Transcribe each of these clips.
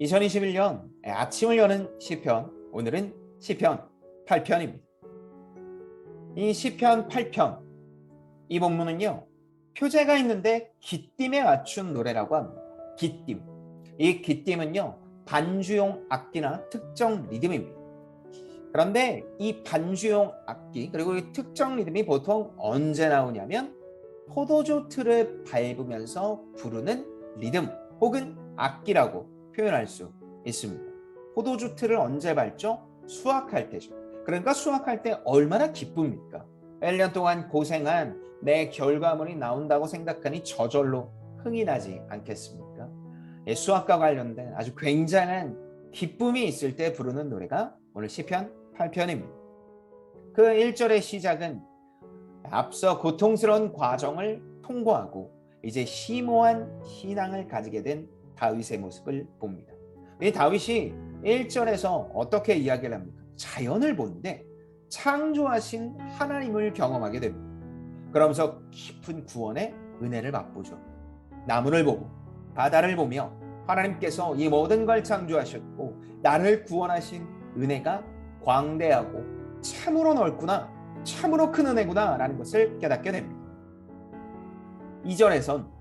2021년 아침을 여는 시편 오늘은 시편 8편입니다. 이 시편 8편 이 본문은요 표제가 있는데 기띔에 맞춘 노래라고 합니다. 기띔 이 기띔은요 반주용 악기나 특정 리듬입니다. 그런데 이 반주용 악기 그리고 이 특정 리듬이 보통 언제 나오냐면 포도주 틀을 밟으면서 부르는 리듬 혹은 악기라고 표현할 수 있습니다. 포도주 틀을 언제 밟죠? 수확할 때죠. 그러니까 수확할 때 얼마나 기쁩니까? 1년 동안 고생한 내 결과물이 나온다고 생각하니 저절로 흥이 나지 않겠습니까? 예, 수학과 관련된 아주 굉장한 기쁨이 있을 때 부르는 노래가 오늘 시편 8편입니다. 그 1절의 시작은 앞서 고통스러운 과정을 통과하고 이제 심오한 신앙을 가지게 된 다윗의 모습을 봅니다. 이 다윗이 1절에서 어떻게 이야기를 합니까? 자연을 보는데 창조하신 하나님을 경험하게 됩니다. 그러면서 깊은 구원의 은혜를 맛보죠. 나무를 보고 바다를 보며 하나님께서 이 모든 걸 창조하셨고 나를 구원하신 은혜가 광대하고 참으로 넓구나 참으로 큰 은혜구나 라는 것을 깨닫게 됩니다. 2절에선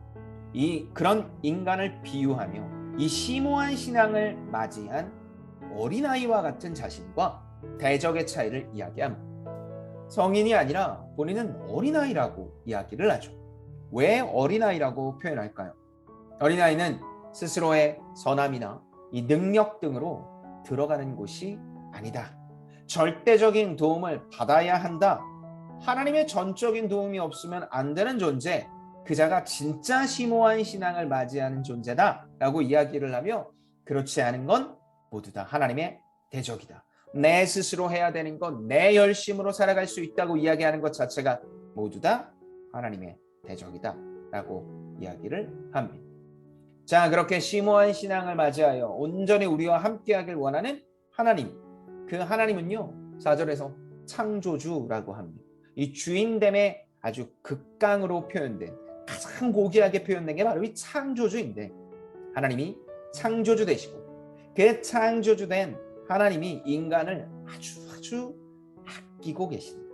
이 그런 인간을 비유하며 이 심오한 신앙을 맞이한 어린아이와 같은 자신과 대적의 차이를 이야기합니다. 성인이 아니라 본인은 어린아이라고 이야기를 하죠. 왜 어린아이라고 표현할까요? 어린아이는 스스로의 선함이나 이 능력 등으로 들어가는 곳이 아니다. 절대적인 도움을 받아야 한다. 하나님의 전적인 도움이 없으면 안 되는 존재, 그자가 진짜 심오한 신앙을 맞이하는 존재다. 라고 이야기를 하며 그렇지 않은 건 모두 다 하나님의 대적이다. 내 스스로 해야 되는 건내 열심으로 살아갈 수 있다고 이야기하는 것 자체가 모두 다 하나님의 대적이다. 라고 이야기를 합니다. 자, 그렇게 심오한 신앙을 맞이하여 온전히 우리와 함께하길 원하는 하나님. 그 하나님은요, 4절에서 창조주라고 합니다. 이 주인됨의 아주 극강으로 표현된 가장 고귀하게 표현된 게 바로 이 창조주인데 하나님이 창조주 되시고 그 창조주 된 하나님이 인간을 아주 아주 아끼고 계십니다.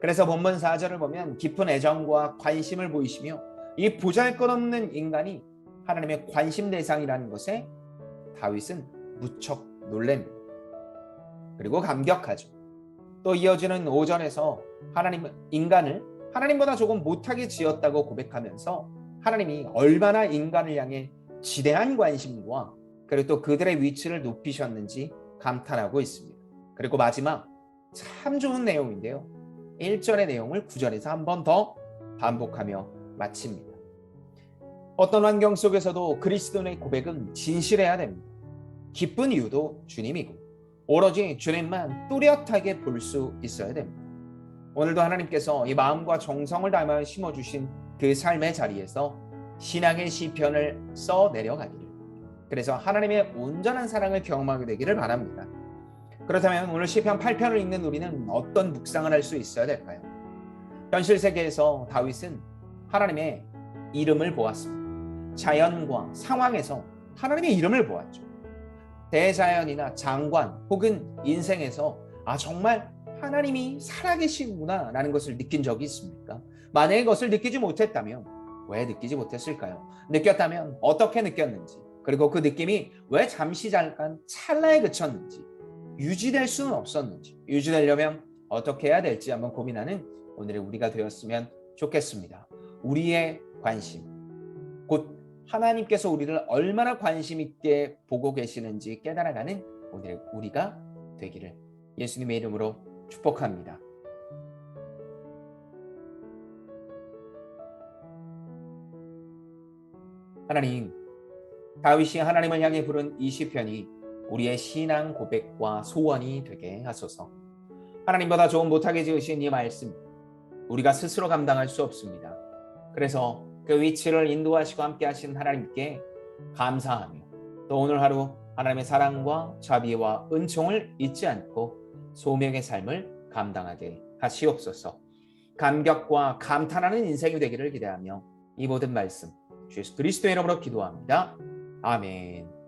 그래서 본문 4절을 보면 깊은 애정과 관심을 보이시며 이 보잘것없는 인간이 하나님의 관심 대상이라는 것에 다윗은 무척 놀랍니다. 그리고 감격하죠. 또 이어지는 5절에서 하나님 인간을 하나님보다 조금 못하게 지었다고 고백하면서 하나님이 얼마나 인간을 향해 지대한 관심과 그리고 또 그들의 위치를 높이셨는지 감탄하고 있습니다. 그리고 마지막 참 좋은 내용인데요. 1절의 내용을 9절에서 한 번 더 반복하며 마칩니다. 어떤 환경 속에서도 그리스도의 고백은 진실해야 됩니다. 기쁜 이유도 주님이고 오로지 주님만 뚜렷하게 볼 수 있어야 됩니다. 오늘도 하나님께서 이 마음과 정성을 담아 심어주신 그 삶의 자리에서 신앙의 시편을 써 내려가기를 그래서 하나님의 온전한 사랑을 경험하게 되기를 바랍니다. 그렇다면 오늘 시편 8편을 읽는 우리는 어떤 묵상을 할 수 있어야 될까요? 현실 세계에서 다윗은 하나님의 이름을 보았습니다. 자연과 상황에서 하나님의 이름을 보았죠. 대자연이나 장관 혹은 인생에서 아 정말 하나님이 살아계시구나 라는 것을 느낀 적이 있습니까? 만약에 그것을 느끼지 못했다면 왜 느끼지 못했을까요? 느꼈다면 어떻게 느꼈는지 그리고 그 느낌이 왜 잠시 잠깐 찰나에 그쳤는지 유지될 수는 없었는지 유지되려면 어떻게 해야 될지 한번 고민하는 오늘의 우리가 되었으면 좋겠습니다. 우리의 관심 곧 하나님께서 우리를 얼마나 관심 있게 보고 계시는지 깨달아가는 오늘의 우리가 되기를 예수님의 이름으로 축복합니다. 하나님, 다윗이 하나님을 향해 부른 이 시편이 우리의 신앙 고백과 소원이 되게 하소서. 하나님보다 좋은 못하게 지으신 이 말씀, 우리가 스스로 감당할 수 없습니다. 그래서 그 위치를 인도하시고 함께 하신 하나님께 감사하며 또 오늘 하루 하나님의 사랑과 자비와 은총을 잊지 않고 소명의 삶을 감당하게 하시옵소서. 감격과 감탄하는 인생이 되기를 기대하며 이 모든 말씀 주 예수 그리스도의 이름으로 기도합니다. 아멘.